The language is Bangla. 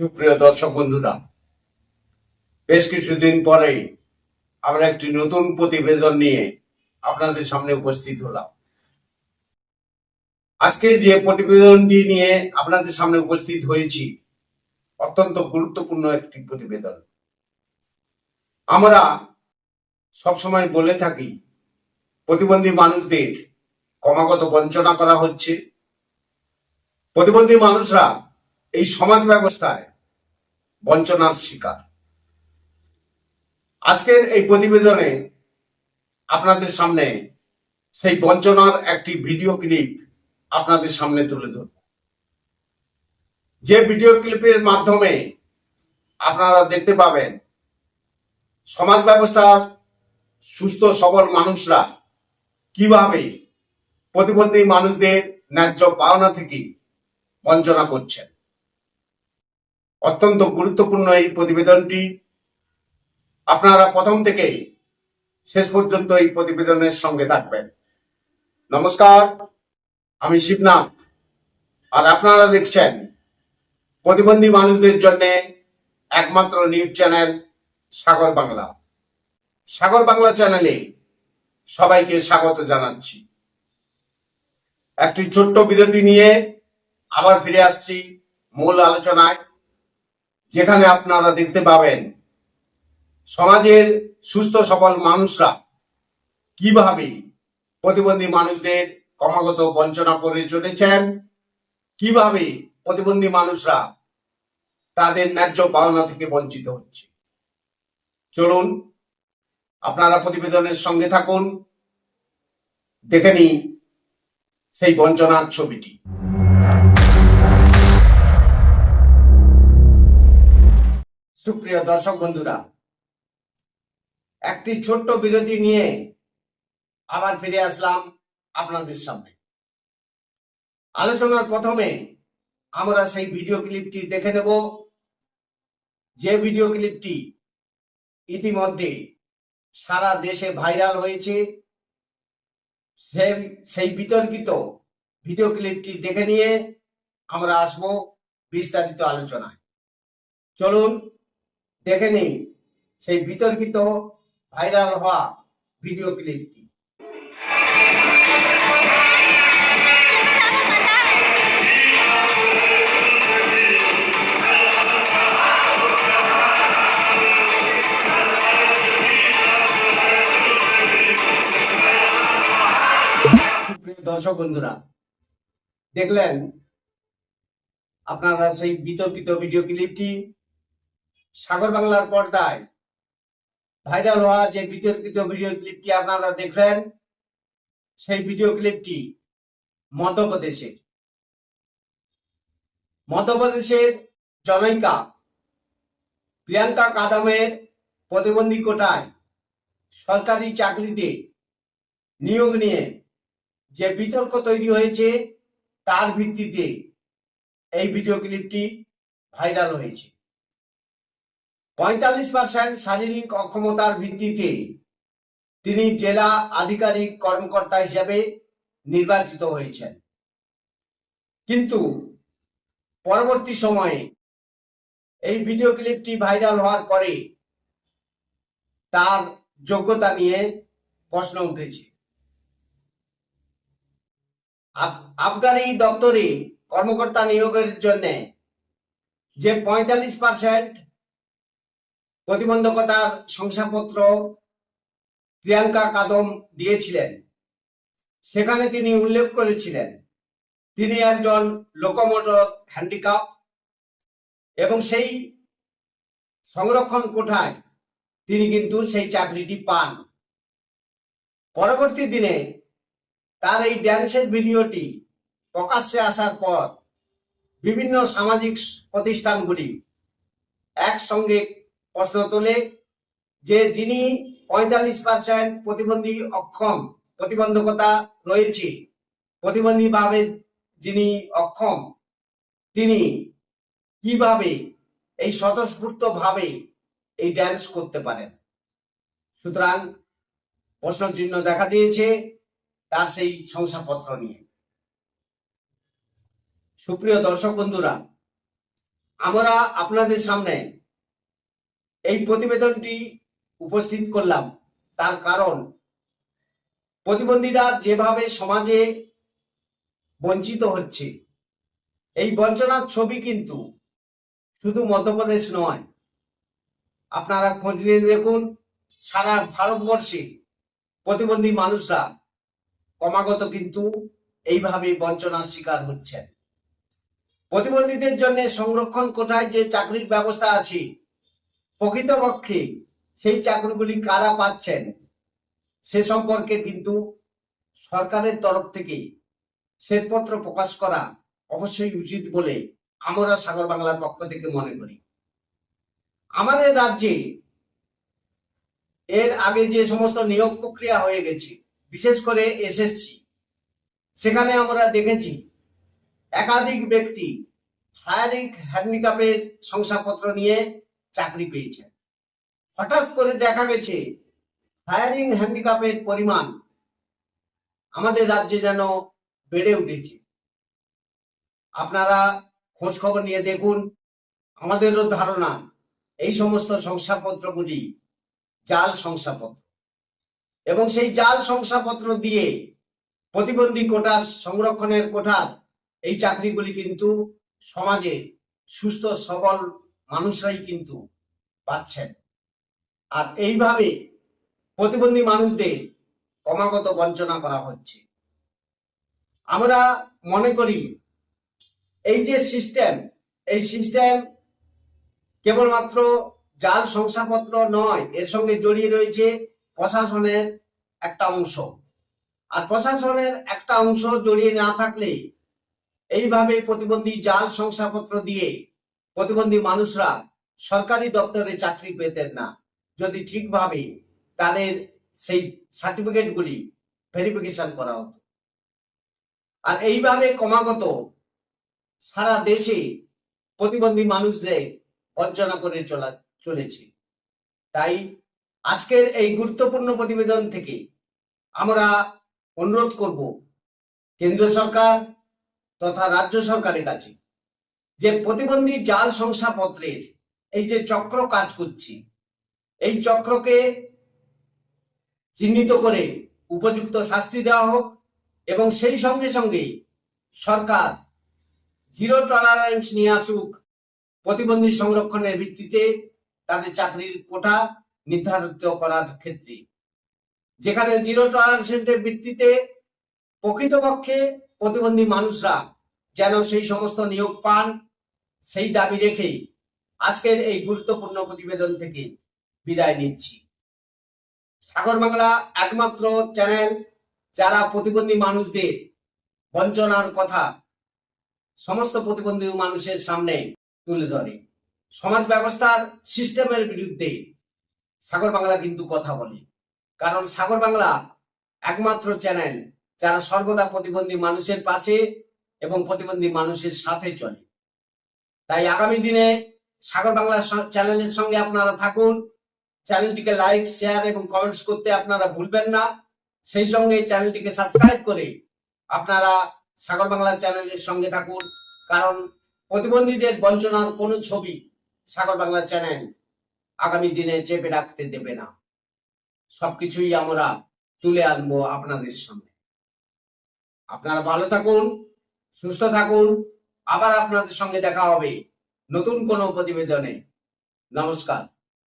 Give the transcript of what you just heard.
সুপ্রিয় দর্শক বন্ধুরা, বেশ কিছুদিন পরেই আমরা একটি নতুন প্রতিবেদন নিয়ে আপনাদের সামনে উপস্থিত হলাম। আজকে যে প্রতিবেদনটি নিয়ে আপনাদের সামনে উপস্থিত হয়েছি, অত্যন্ত গুরুত্বপূর্ণ একটি প্রতিবেদন। আমরা সবসময় বলে থাকি, প্রতিবন্ধী মানুষদের ক্রমাগত বঞ্চনা করা হচ্ছে। প্রতিবন্ধী মানুষরা এই সমাজ ব্যবস্থায় বঞ্চনার শিকার। আজকের এই প্রতিবেদনে আপনাদের সামনে সেই বঞ্চনার একটি ভিডিও ক্লিপ আপনাদের সামনে তুলে ধরব। যে ভিডিও ক্লিপের মাধ্যমে আপনারা দেখতে পাবেন, সমাজ ব্যবস্থার সুস্থ সবল মানুষরা কীভাবে প্রতিবন্ধী মানুষদের ন্যায্য পাওনা থেকে বঞ্চনা করছেন। অত্যন্ত গুরুত্বপূর্ণ এই প্রতিবেদনটি। আপনারা প্রথম থেকে শেষ পর্যন্ত এই প্রতিবেদনের সঙ্গে থাকবেন। নমস্কার, আমি শিবনাথ। আর আপনারা দেখছেন প্রতিবন্ধী মানুষদের জন্য একমাত্র নিউজ চ্যানেল সাগর বাংলা। সাগর বাংলা চ্যানেলে সবাইকে স্বাগত জানাচ্ছি। একটি ছোট্ট বিরতি নিয়ে আবার ফিরে আসছি মূল আলোচনায়। যেখানে আপনারা দেখতে পাবেন সমাজের সুস্থ সবল মানুষরা কীভাবে প্রতিবন্ধী মানুষদের ক্রমাগত বঞ্চনা করে চলেছেন, কীভাবে প্রতিবন্ধী মানুষরা তাদের ন্যায্য পাওনা থেকে বঞ্চিত হচ্ছে। চলুন, আপনারা প্রতিবেদনের সঙ্গে থাকুন, দেখে নিই সেই বঞ্চনার ছবিটি। সুপ্রিয় দর্শক বন্ধুরা, একটি ছোট্ট বিরতি নিয়ে আবার ফিরে আসলাম আপনাদের সামনে। আলোচনার প্রথমে আমরা সেই ভিডিও ক্লিপটি দেখে নেব। যে ভিডিও ক্লিপটি ইতিমধ্যে সারা দেশে ভাইরাল হয়েছে সেই বিতর্কিত ভিডিও ক্লিপটি দেখে নিয়ে আমরা আসব বিস্তারিত আলোচনায়। চলুন দেখে নিই সেই বিতর্কিত ভাইরাল হওয়া ভিডিও ক্লিপটি। দর্শক বন্ধুরা, দেখলেন আপনারা সেই বিতর্কিত ভিডিও ক্লিপটি সাগর বাংলার পর্দায় ভাইরাল হওয়া যে বিতর্কিত ভিডিও ক্লিপটি আপনারা দেখলেন, সেই ভিডিও ক্লিপটি মধ্যপ্রদেশের। মধ্যপ্রদেশের জনৈকা প্রিয়াঙ্কা কাদমের প্রতিবন্ধী কোটায় সরকারি চাকরিতে নিয়োগ নিয়ে যে বিতর্ক তৈরি হয়েছে, তার ভিত্তিতে এই ভিডিও ক্লিপটি ভাইরাল হয়েছে। পঁয়তাল্লিশ পার্সেন্ট শারীরিক অক্ষমতার ভিত্তিতে তিনি জেলা আধিকারিক কর্মকর্তা হিসেবে নির্বাচিত হয়েছেন। কিন্তু পরবর্তী সময়ে এই ভিডিও ক্লিপটি ভাইরাল হওয়ার পরে তার যোগ্যতা নিয়ে প্রশ্ন উঠেছে। আব- আবগারি দপ্তরে কর্মকর্তা নিয়োগের জন্য যে পঁয়তাল্লিশ পার্সেন্ট প্রতিবন্ধকতার শংসাপত্র প্রিয়াঙ্কা কাদম দিয়েছিলেন। সেখানে তিনি উল্লেখ করেছিলেন, তিনি একজন লোকোমোটর হ্যান্ডিক্যাপ এবং সেই সংরক্ষণ কোঠায় তিনি কিন্তু সেই চাকরিটি পান। পরবর্তী দিনে তার এই ড্যান্সের ভিডিওটি প্রকাশ্যে আসার পর বিভিন্ন সামাজিক প্রতিষ্ঠানগুলি একসঙ্গে প্রশ্ন তোলে যে যিনি পঁয়তাল্লিশ পার্সেন্ট প্রতিবন্ধী অক্ষম প্রতিবন্ধকতা রয়েছে প্রতিবন্ধী ভাবে যিনি অক্ষম, তিনি কীভাবে এই স্বতঃস্ফূর্ত ভাবে এই ড্যান্স করতে পারেন? সুতরাং প্রশ্ন চিহ্ন দেখা দিয়েছে তার সেই শংসাপত্র নিয়ে। সুপ্রিয় দর্শক বন্ধুরা, আমরা আপনাদের সামনে এই প্রতিবেদনটি উপস্থিত করলাম। তার কারণ, প্রতিবন্ধীরা যেভাবে সমাজে বঞ্চিত হচ্ছে, এই বঞ্চনার ছবি কিন্তু শুধু মধ্যপ্রদেশ নয়। আপনারা খোঁজ নিয়ে দেখুন, সারা ভারতবর্ষে প্রতিবন্ধী মানুষরা ক্রমাগত কিন্তু এইভাবে বঞ্চনার শিকার হচ্ছেন। প্রতিবন্ধীদের জন্য সংরক্ষণ কোটায় যে চাকরির ব্যবস্থা আছে প্রকৃতপক্ষে সেই চাকরিগুলি কারা পাচ্ছেন, সে সম্পর্কে কিন্তু সরকারের তরফ থেকে শ্বেতপত্র প্রকাশ করা অবশ্যই উচিত বলে আমরা সাগর বাংলার পক্ষ থেকে মনে করি। আমাদের রাজ্যে এর আগে যে সমস্ত নিয়োগ প্রক্রিয়া হয়ে গেছে, বিশেষ করে এসএসসি, সেখানে আমরা দেখেছি একাধিক ব্যক্তি হায়ারিং হ্যান্ডিক্যাপের শংসাপত্র নিয়ে চাকরি পেয়েছেন। হঠাৎ করে দেখা গেছে হায়ারিং হ্যান্ডিক্যাপের পরিমাণ আমাদের রাজ্যে যেন বেড়ে উঠেছে। আপনারা খোঁজ খবর নিয়ে দেখুন, আমাদেরও ধারণা এই সমস্ত শংসাপত্রগুলি জাল শংসাপত্র। এবং সেই জাল শংসাপত্র দিয়ে প্রতিবন্ধী কোটার সংরক্ষণের কোঠার এই চাকরিগুলি কিন্তু সমাজে সুস্থ, সবল মানুষরাই কিন্তু পাচ্ছেন। আর এইভাবে প্রতিবন্ধী মানুষদের ক্রমাগত বঞ্চনা করা হচ্ছে। আমরা মনে করি, এই যে সিস্টেম এই সিস্টেম কেবলমাত্র জাল শংসাপত্র নয়, এর সঙ্গে জড়িয়ে রয়েছে প্রশাসনের একটা অংশ। আর প্রশাসনের একটা অংশ জড়িয়ে না থাকলে এইভাবে প্রতিবন্ধী জাল শংসাপত্র দিয়ে প্রতিবন্ধী মানুষরা সরকারি দপ্তরে চাকরি পেতেন না। যদি ঠিকভাবে তাদের সেই সার্টিফিকেটগুলি ভেরিফিকেশন করা হতো। আর এইভাবে ক্রমাগত সারা দেশে প্রতিবন্ধী মানুষদের বঞ্চনা করে চলা চলেছে। তাই আজকের এই গুরুত্বপূর্ণ প্রতিবেদন থেকে আমরা অনুরোধ করব, কেন্দ্র সরকার তথা রাজ্য সরকারের কাছে যে প্রতিবন্ধী জাল শংসাপত্রের এই যে চক্র কাজ করছে, এই চক্রকে চিহ্নিত করে উপযুক্ত শাস্তি দেওয়া হোক এবং সেই সঙ্গে সঙ্গে সরকার জিরো টলারেন্স নিয়ে আসুক, প্রতিবন্ধী সংরক্ষণের ভিত্তিতে তাদের চাকরির কোটা নির্ধারিত করার ক্ষেত্রে। যেখানে জিরো টলারেন্সের ভিত্তিতে প্রকৃতপক্ষে প্রতিবন্ধী মানুষরা যেন সেই সমস্ত নিয়োগ পান সেই দাবি রেখে আজকের এই গুরুত্বপূর্ণ প্রতিবেদন থেকে বিদায় নিচ্ছি। সাগর বাংলা একমাত্র চ্যানেল যারা প্রতিবন্ধী মানুষদের বঞ্চনার কথা সমস্ত প্রতিবন্ধী মানুষের সামনে তুলে ধরে। সমাজ ব্যবস্থার সিস্টেমের বিরুদ্ধে সাগর বাংলা কিন্তু কথা বলে। কারণ সাগর বাংলা একমাত্র চ্যানেল যারা সর্বদা প্রতিবন্ধী মানুষের পাশে এবং প্রতিবন্ধী মানুষের সাথে চলে। তাই আগামী দিনে সাগর বাংলা চ্যানেলের সঙ্গে আপনারা থাকুন। চ্যানেলটিকে লাইক, শেয়ার এবং কমেন্টস করতে আপনারা ভুলবেন না। সেই সঙ্গে চ্যানেলটিকে সাবস্ক্রাইব করে আপনারা সাগর বাংলা চ্যানেলের সঙ্গে থাকুন। কারণ প্রতিবন্ধীদের বঞ্চনার কোনো ছবি সাগর বাংলা চ্যানেল আগামী দিনে চেপে রাখতে দেবে না। সবকিছুই আমরা তুলে আনব আপনাদের সামনে। আপনারা ভালো থাকুন, সুস্থ থাকুন। আবার আপনাদের সঙ্গে দেখা হবে। নতুন কোনো প্রতিবেদনে। নমস্কার।